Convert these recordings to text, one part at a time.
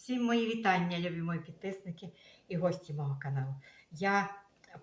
Всім мої вітання, любі мої підписники і гості мого каналу. Я,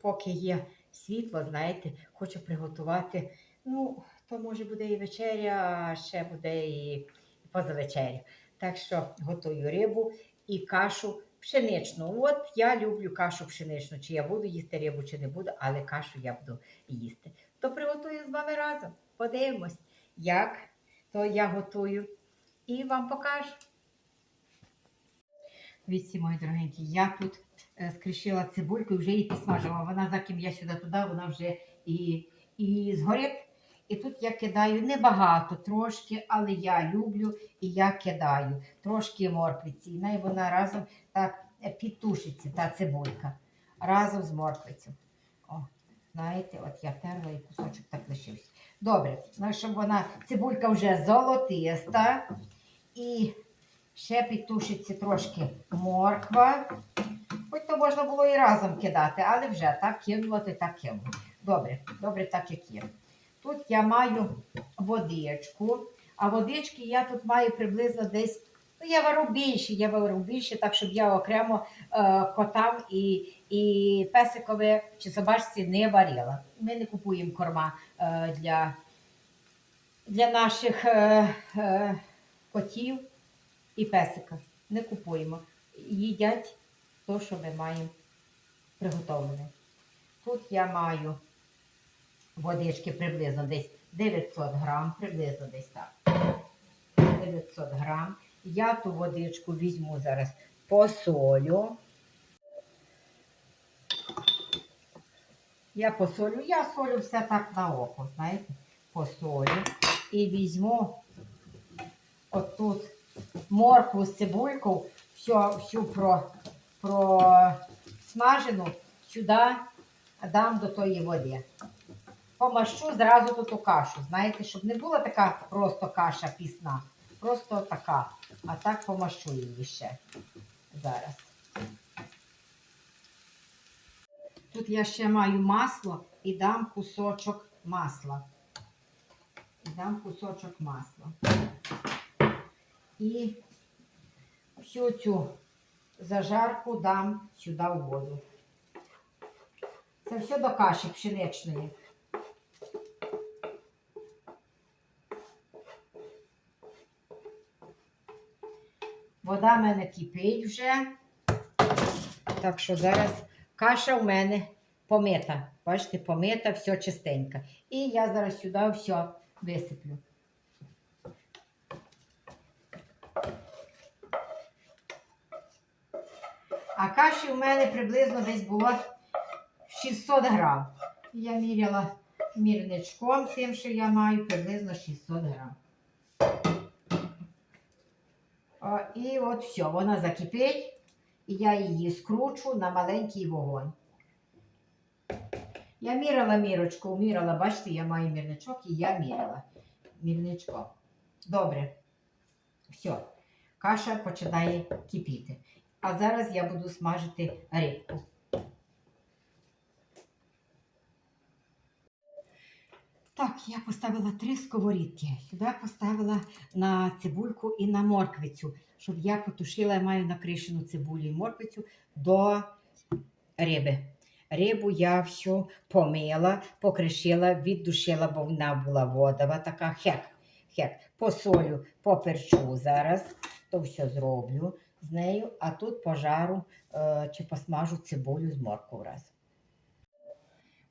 поки є світло, знаєте, хочу приготувати. Ну, то може буде і вечеря, а ще буде і позавечеря. Так що готую рибу і кашу пшеничну. От я люблю кашу пшеничну. Чи я буду їсти рибу, чи не буду, але кашу я буду їсти. То приготую з вами разом. Подивимось, як то я готую. І вам покажу. Віці, мої дорогенькі, я тут е, скришила цибульку і вже її підсмажила. Вона за ким я сюди туди, вона вже і, і згорить. І тут я кидаю небагато, трошки, але я люблю і я кидаю трошки морквиці. І най вона разом так е, підтушиться, та цибулька, разом з морквицю. О, знаєте, от я терла і кусочок так лишився. Добре, ну, щоб вона, цибулька вже золотиста. І ще підтушиться трошки морква. Хоч то можна було і разом кидати, але вже так кинула, то так кинула. Добре, добре, так як є. Тут я маю водичку, а водички я тут маю приблизно десь. Ну, я вару більше, я вару більше, так щоб я окремо е, котам і, і песикові чи собачці не варила. Ми не купуємо корма е, для, для наших е, е, котів і песика. Не купуємо. Їдять то, що ми маємо приготовлене. Тут я маю водички приблизно десь 900 грам, приблизно десь так. 900 грам. Я ту водичку візьму зараз посолю. Я посолю, я солю все так на око, знаєте, посолю. І візьму отут моркву з цибулькою, всю, всю про, про смажену, сюди дам до тої води. Помащу зразу тут ту кашу. Знаєте, щоб не була така просто каша пісна. Просто така. А так помащу її ще зараз. Тут я ще маю масло і дам кусочок масла. І дам кусочок масла. І всю цю зажарку дам сюди в воду. Це все до каші пшеничної. Вода в мене кипить вже. Так що зараз каша в мене помита. Бачите, помита, все чистенько. І я зараз сюди все висиплю. А каші у мене приблизно десь було 600 грам. Я міряла мірничком тим, що я маю приблизно 600 грам. О, і от все, вона закипить, і я її скручу на маленький вогонь. Я міряла мірочку, міряла, бачите, я маю мірничок і я міряла мірничком. Добре. Все, каша починає кипіти. А зараз я буду смажити рибку. Так, я поставила три сковорідки. Сюди поставила на цибульку і на морквицю, щоб я потушила, я маю накришену цибулю і морквицю до риби. Рибу я всю помила, покришила, віддушила, бо вона була водова, така хек. хек. Посолю, поперчу зараз, то все зроблю з нею, а тут пожару е, чи посмажу цибулю з моркву раз.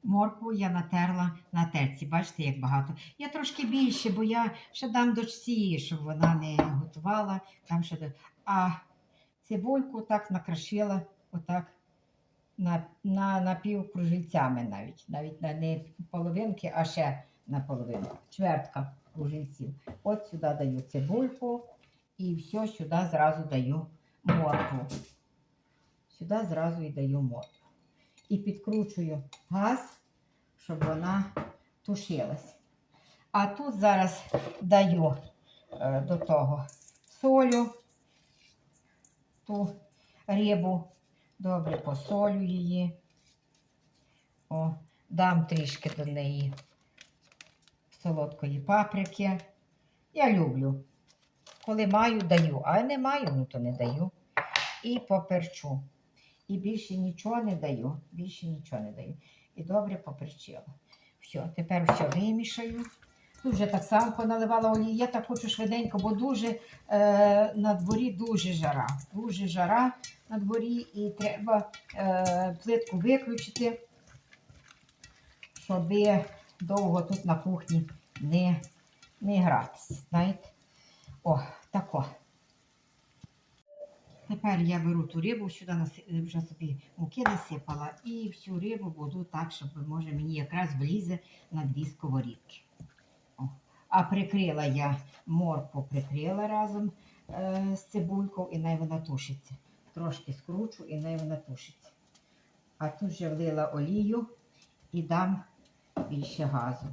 Моркву я натерла на терці. Бачите, як багато. Я трошки більше, бо я ще дам дочці, щоб вона не готувала. Там ще... А цибульку так накрошила, отак на, на, на півкружильцями навіть. Навіть на не половинки, а ще на половину. Чвертка кружильців. От сюди даю цибульку і все сюди зразу даю моркву. Сюди зразу і даю моркву. І підкручую газ, щоб вона тушилась. А тут зараз даю е, до того солю, ту рибу, добре посолю її. О, дам трішки до неї солодкої паприки. Я люблю. Коли маю, даю, а не маю, ну то не даю. і поперчу. І більше нічого не даю. Більше нічого не даю. І добре поперчила. Все, тепер все вимішаю. Тут вже так само поналивала олії. Я так хочу швиденько, бо дуже е, на дворі дуже жара. Дуже жара на дворі і треба е, плитку виключити, щоб довго тут на кухні не, не гратися. Знаєте? О, тако. Тепер я беру ту рибу, сюди наси- вже собі муки насипала, і всю рибу буду так, щоб може мені якраз влізе на дві сковорідки. О. А прикрила я моркву, прикрила разом е, з цибулькою, і най вона тушиться. Трошки скручу і най вона тушиться. А тут вже влила олію і дам більше газу.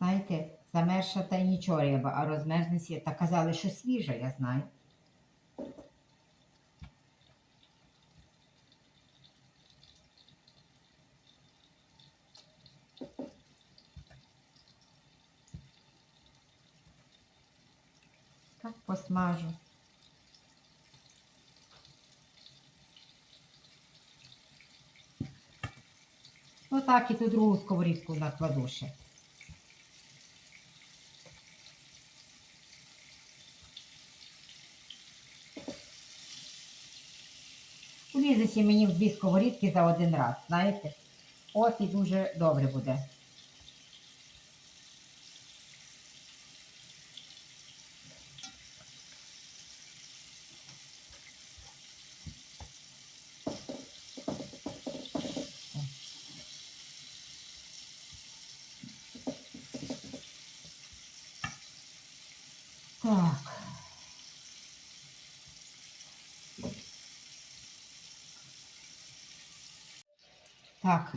Знаєте, замерша та й нічого риба, а розмерзнеться, та казали, що свіжа, я знаю. Так посмажу. Ну так, і ту другу сковорідку накладу ще. Влізеться мені в дві сковорідки за один раз, знаєте? От і дуже добре буде. Так. Так,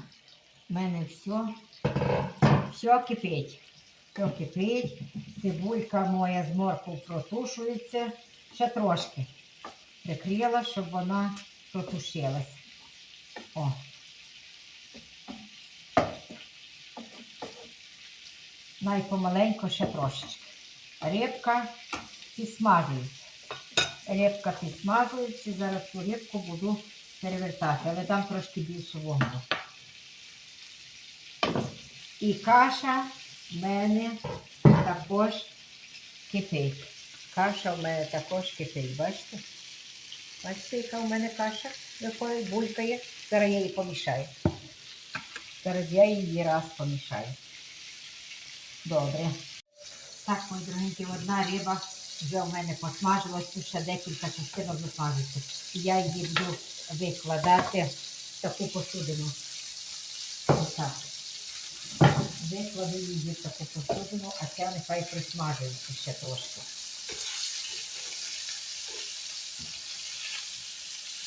в мене все, все кипить. Все кипить. Цибулька моя з морквою протушується. Ще трошки. Прикрила, щоб вона протушилась. О. Най помаленько ще трошечки. Рибка підсмажується. Рибка підсмажується. Зараз цю рибку буду перевертати, але дам трошки більше вогню. І каша в мене також кипить. Каша в мене також кипить, бачите? Бачите, яка в мене каша виходить, булькає. Зараз я її помішаю. Зараз я її раз помішаю. Добре. Так, мої дорогенькі, одна риба вже в мене посмажилась, тут ще декілька частинок засмажиться. І я її буду викладати таку посудину. Отак. Викладу її в таку посудину, а ця нехай присмажується ще трошки.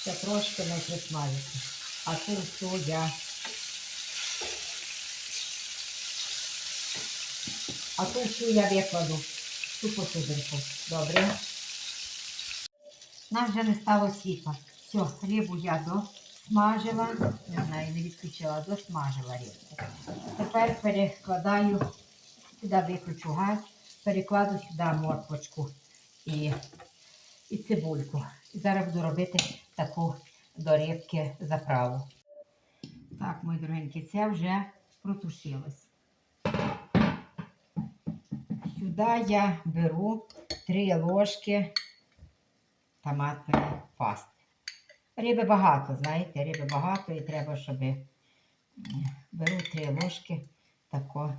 Ще трошки не присмажиться. А цю я. А ту всю я викладу ту посудинку. Добре. Нам вже не стало світла. Все, рибу я досмажила. Не знаю, не відключила, досмажила рибку. Тепер перекладаю, сюди виключу газ, перекладу сюди морквочку і, і цибульку. І зараз буду робити таку до рибки заправу. Так, мої дорогенькі, це вже протушилось. Сюди я беру 3 ложки томатної пасти. Риби багато, знаєте, риби багато і треба, щоб беру 3 ложки тако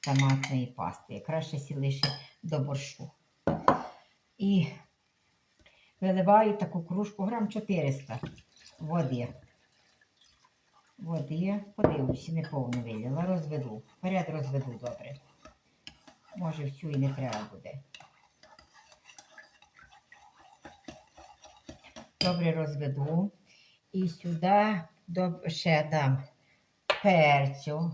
томатної пасти. Краще сі лише до борщу. І виливаю таку кружку грам 400 води. Води, подивлюся, не повну вилила, розведу. Вперед розведу добре. Може, всю і не треба буде. Добре розведу. І сюди ще дам перцю.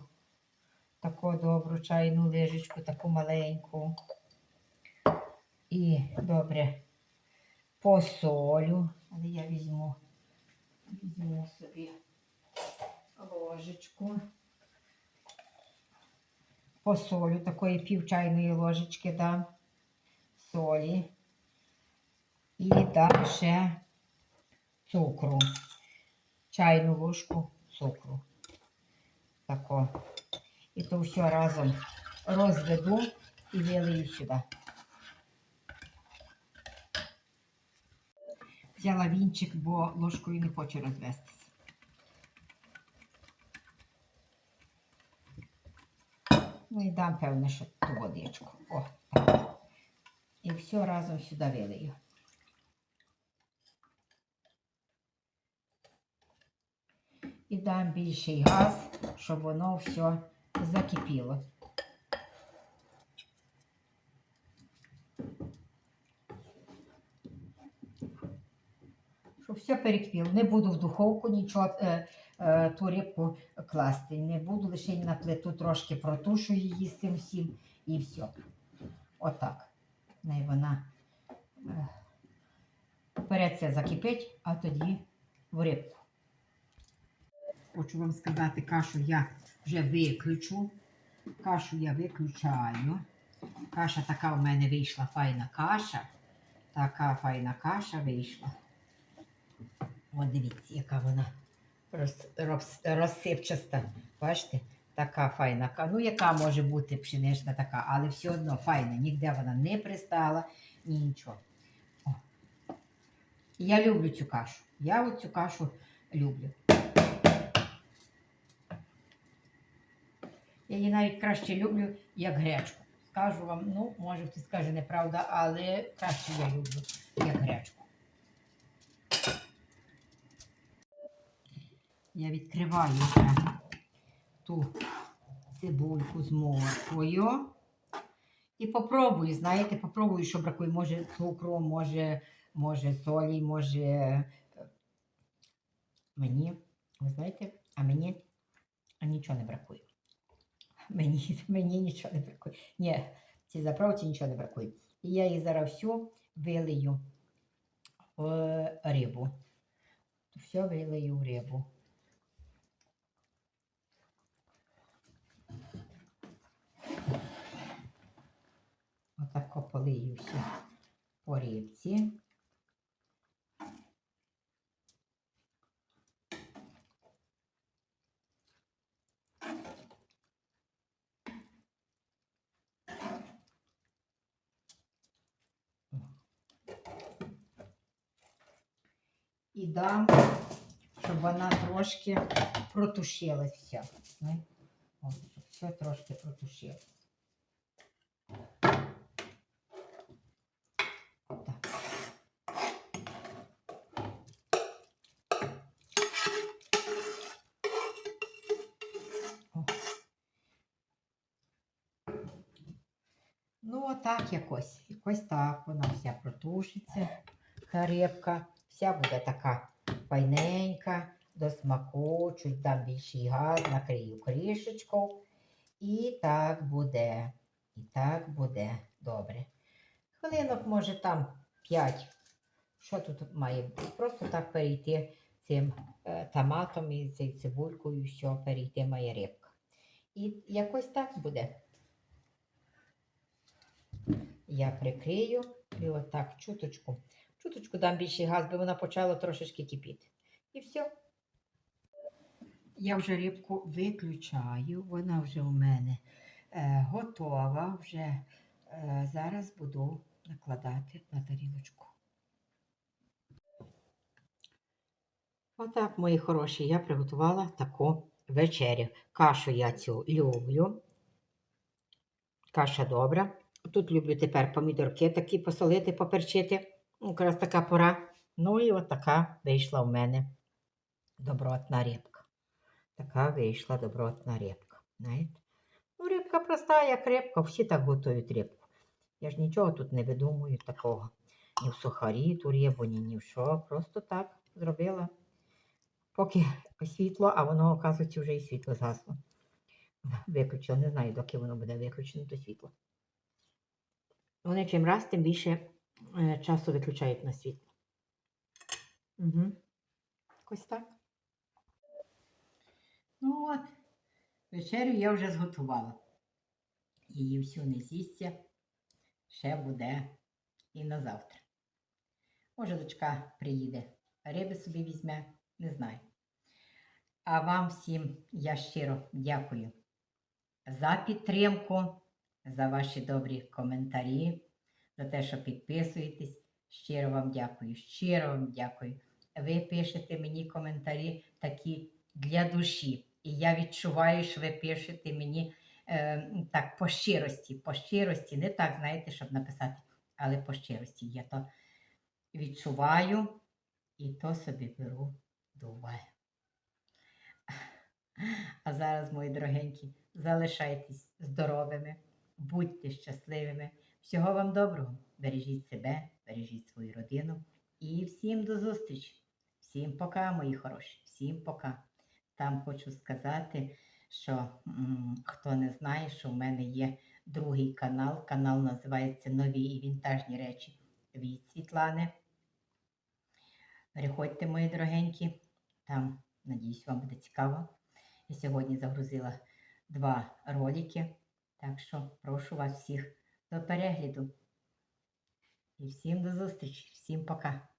Таку добру чайну лижечку, таку маленьку. І добре посолю. Але я візьму, візьму собі ложечку. посолю такої пів чайної ложечки дам солі. І дам ще цукру. Чайну ложку цукру. Тако. І то все разом розведу і вилию сюди. Взяла вінчик, бо ложкою не хочу розвестися. Ну і дам, певне, що ту водичку. О, так. І все разом сюди вилию. І дам більший газ, щоб воно все закипіло. Щоб все перекипіло. Не буду в духовку нічого е, е, ту рибку класти. Не буду лише на плиту трошки протушу її з цим всім і все. Отак. Най вона е, перед це закипить, а тоді в рибку. Хочу вам сказати, кашу я вже виключу. Кашу я виключаю. Каша така у мене вийшла файна каша. Така файна каша вийшла. От дивіться, яка вона роз, роз, розсипчаста. Бачите? Така файна каша. Ну, яка може бути пшенична така, але все одно файна. Ніде вона не пристала, ні нічого. О. Я люблю цю кашу. Я от цю кашу люблю. Я її навіть краще люблю, як гречку. Скажу вам, ну, може хтось скаже неправда, але краще я люблю, як гречку. Я відкриваю ту цибульку з морквою. І попробую, знаєте, попробую, що бракує. Може цукру, може, може солі, може мені, ви знаєте, а мені нічого не бракує. Мені, мені нічого не бракує. Ні, цій заправці нічого не бракує. І я її зараз всю вилию в рибу. Все вилию в рибу. Отако полию все по рибці. І дам, щоб вона трошки протушилась вся. знаєте. Щоб все трошки протушилось. Так. Ну, отак якось. Якось так вона вся протушиться. Рибка. Вся буде така файненька, до смаку, чуть дам більший газ, накрию кришечкою. І так буде. І так буде добре. Хвилинок, може, там 5. Що тут має бути? Просто так перейти цим е, томатом і цією цибулькою, що перейти має рибка. І якось так буде. Я прикрию і отак чуточку. Чуточку дам більший газ, бо вона почала трошечки кипіти. І все. Я вже рибку виключаю, вона вже у мене е, готова. Вже е, зараз буду накладати на тарілочку. Отак, мої хороші, я приготувала таку вечерю. Кашу я цю люблю. Каша добра. Тут люблю тепер помідорки такі посолити, поперчити. Ну, Якраз така пора. Ну і от така вийшла в мене добротна рибка. Така вийшла добротна рибка. Ну, рибка проста, як рибка, всі так готують рибку. Я ж нічого тут не видумую такого. Ні в сухарі ту рибу, ні, ні в що. Просто так зробила. Поки світло, а воно, оказується, вже і світло згасло. Виключила, не знаю, доки воно буде виключено, то світло. Вони чим раз, тим більше часу виключають на світло. Угу. Ось так. Ну от, вечерю я вже зготувала. її всю не з'їсться, ще буде і на завтра. Може, дочка приїде, риби собі візьме, не знаю. А вам всім я щиро дякую за підтримку, за ваші добрі коментарі, за те, що підписуєтесь. Щиро вам дякую, щиро вам дякую. Ви пишете мені коментарі такі для душі. І я відчуваю, що ви пишете мені е, так по щирості, по щирості, не так, знаєте, щоб написати, але по щирості. Я то відчуваю і то собі беру до уваги. А зараз, мої дорогенькі, залишайтесь здоровими, будьте щасливими. Всього вам доброго. Бережіть себе, бережіть свою родину. І всім до зустрічі. Всім пока, мої хороші. Всім пока. Там хочу сказати, що м, хто не знає, що в мене є другий канал. Канал називається Нові і вінтажні речі від Світлани. Переходьте, мої дорогенькі. Там, надіюсь, вам буде цікаво. Я сьогодні загрузила два ролики. Так що прошу вас всіх до перегляду. І всім до зустрічі, всім пока.